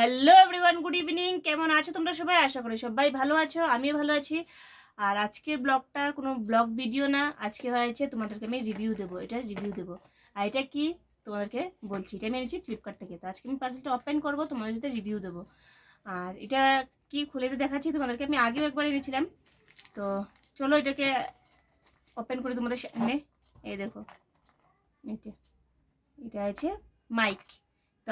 Hello everyone good evening কেমন আছো তোমরা সবাই? আশা করি সবাই ভালো আছো, আমিও ভালো আছি। আর আজকের ব্লগটা কোনো ব্লগ ভিডিও না, আজকে হয়েছে তোমাদেরকে আমি রিভিউ দেবো, এটা রিভিউ দেবো। আর এটা কি? তোমাদেরকে বলছি, এটা আমি এনেছি ফ্লিপকার্ট থেকে। তো আজকে আমি পার্সেলটা ওপেন করব, তোমাদের সাথে রিভিউ দেবো। আর এটা কি খুলে তো দেখাচ্ছি তোমাদেরকে? আমি আগেও একবার এনেছিলাম। তো চলো এটাকে ওপেন করে তোমাদের সামনে। এই দেখো এটা এটা আছে মাইক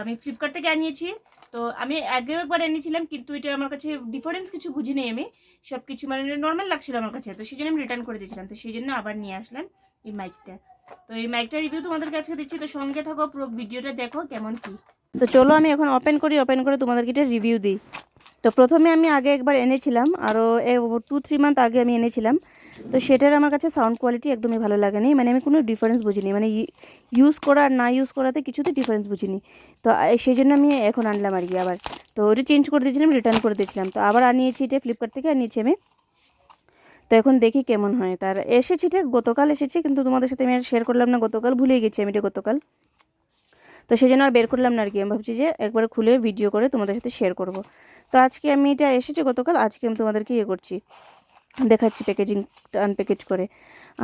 আমি ফ্লিপকার্ট থেকে আনিয়েছি তো আমি আগেও একবার এনেছিলাম, কিন্তু এটা আমার কাছে ডিফারেন্স কিছু বুঝিনি আমি। সব কিছু মানে নর্মাল লাগছিল আমার কাছে, তো সেই জন্য আমি রিটার্ন করে দিয়েছিলাম। তো সেই জন্য আবার নিয়ে আসলাম এই মাইকটা তো এই মাইকটা রিভিউ তোমাদের কাছে দিচ্ছি, তো সঙ্গে থাকো, পুরো ভিডিওটা দেখো কেমন কি। তো চলো আমি এখন ওপেন করি ওপেন করে তোমাদেরকে এটা রিভিউ দিই। তো প্রথমে আমি আগে একবার এনেছিলাম, আরও টু থ্রি মান্থ আগে আমি এনেছিলাম। তো সেটার আমার কাছে সাউন্ড কোয়ালিটি একদমই ভালো লাগেনি মানে আমি কোনো ডিফারেন্স বুঝিনি মানে ইউজ করা আর না ইউজ করাতে কিছুতে ডিফারেন্স বুঝিনি। তো সেই জন্য আমি এখন আনলাম আর কি আবার। তো ওটা চেঞ্জ করে দিয়েছিলাম রিটার্ন করে দিয়েছিলাম। তো আবার আনিয়েছি এটা ফ্লিপকার্ট থেকে আনিয়েছি আমি। তো এখন দেখি কেমন হয়। তার এসেছে এটা গতকাল এসেছে, কিন্তু তোমাদের সাথে আমি আর শেয়ার করলাম না, গতকাল ভুলে গেছি আমি এটা গতকাল। তো সেই জন্য আর বের করলাম না আর কি। আমি ভাবছি যে একবার খুলে ভিডিও করে তোমাদের সাথে শেয়ার করব। তো আজকে আমি এটা এসেছি গতকাল, আজকে আমি তোমাদেরকে ইয়ে করছি। দেখাচ্ছি প্যাকেজিংটা আনপ্যাকেজ করে।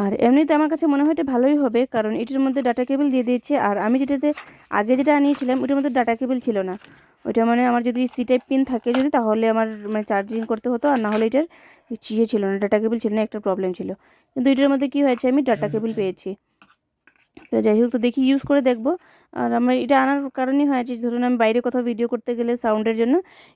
আর এমনিতে আমার কাছে মনে হয় এটা ভালোই হবে, কারণ এটার মধ্যে ডাটা কেবল দিয়ে দিয়েছে। আর আমি যেটাতে, আগে যেটা আনিয়েছিলাম, ওটার মধ্যে ডাটা কেবল ছিল না। ওইটা মানে আমার যদি সি টাইপ পিন থাকে যদি, তাহলে আমার মানে চার্জিং করতে হতো। আর না হলে এটার ইয়ে ছিল না ডাটা কেবল ছিল না, একটা প্রবলেম ছিল। কিন্তু এটার মধ্যে কী হয়েছে, আমি ডাটা কেবল পেয়েছি। তো যাই হোক, তো দেখি ইউজ করে দেখব। আর আমার এটা আনার কারণই হয়েছে ধরুন আমি বাইরে কোথাও ভিডিও করতে গেলে সাউন্ডের জন্য,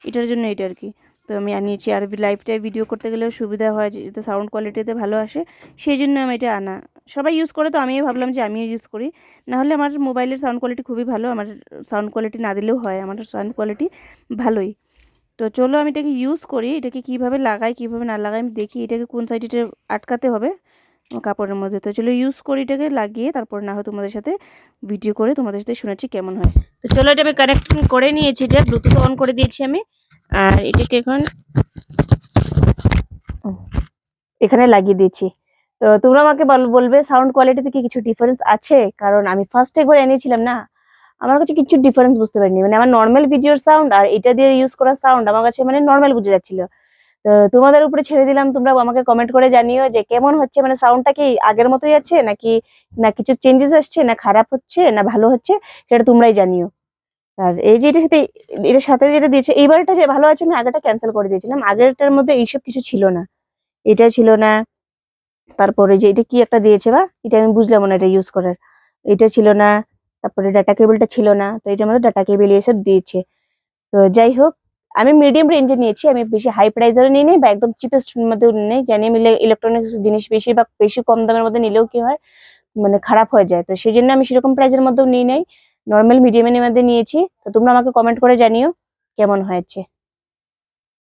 এটার জন্য এটা আর কি তো আমি আনিয়েছি আর লাইভটাই ভিডিও করতে গেলেও সুবিধা হয় যাতে সাউন্ড কোয়ালিটিতে ভালো আসে। সেই জন্য আমি এটা আনা। সবাই ইউজ করে, তো আমিও ভাবলাম যে আমিও ইউজ করি। নাহলে আমার মোবাইলের সাউন্ড কোয়ালিটি খুবই ভালো। আমার সাউন্ড কোয়ালিটি না দিলেও হয়। আমার সাউন্ড কোয়ালিটি ভালোই। তো চলো আমি এটাকে ইউজ করি। এটাকে কীভাবে লাগাই, কীভাবে না লাগাই আমি দেখি। এটাকে কোন সাইড আটকাতে হবে? কাপড়ের মধ্যে। তো চলো ইউজ করি এটাকে, লাগিয়ে তারপর না হয় তোমাদের সাথে ভিডিও করে তোমাদের সাথে শোনাচ্ছি কেমন হয়। তো চলো এটা আমি কানেকশন করে নিয়েছি, এটা ব্লুটুথ অন করে দিয়েছি আমি। আর এটাকে এখন এখানে লাগিয়ে দিয়েছি। তো তোমরা আমাকে বল- বলবে সাউন্ড কোয়ালিটিতে কি কিছু ডিফারেন্স আছে? কারণ আমি ফার্স্ট একবার এনেছিলাম না। আমার কাছে কিছু ডিফারেন্স বুঝতে পারিনি। মানে আমার নর্মাল ভিডিওর সাউন্ড আর এটা দিয়ে ইউজ করা সাউন্ড আমার কাছে মানে নর্মাল বুঝে যাচ্ছিল। তো তোমাদের উপরে ছেড়ে দিলাম। তোমরা আমাকে কমেন্ট করে জানিও যে কেমন হচ্ছে? মানে সাউন্ডটা কি আগের মতোই আছে? নাকি, না কিছু চেঞ্জেস আসছে? না খারাপ হচ্ছে? না ভালো হচ্ছে? সেটা তোমরাই জানিও। আর এই যে এটার সাথে এটার সাথে যেটা দিয়েছে, এইবারটা যে ভালো আছে, আমি আগেটা ক্যান্সেল করে দিয়েছিলাম। আগেরটার মধ্যে এইসব কিছু ছিল না। এটা ছিল না। তারপরে যে এটা কি একটা দিয়েছে বা? এটা আমি বুঝলাম না এটা ইউজ করার। এটা ছিল না। তারপরে ডাটা কেবলটা ছিল না। তো এটার মধ্যে ডাটা কেবল এসব দিয়েছে। তো যাই হোক আমি মিডিয়াম রেঞ্জে নিয়েছি, আমি বেশি হাই প্রাইজারও নিয়ে নিই বা একদম চিপেস্ট মধ্যেও নেই জানি আমি ইলেকট্রনিক্স জিনিস বেশি বা বেশি কম দামের মধ্যে নিলেও কি হয় মানে খারাপ হয়ে যায়। তো সেই জন্য আমি সেরকম প্রাইজের মধ্যেও নিই নাই নর্মাল মিডিয়ামের মধ্যে নিয়েছি। তো তোমরা আমাকে কমেন্ট করে জানিও কেমন হয়েছে।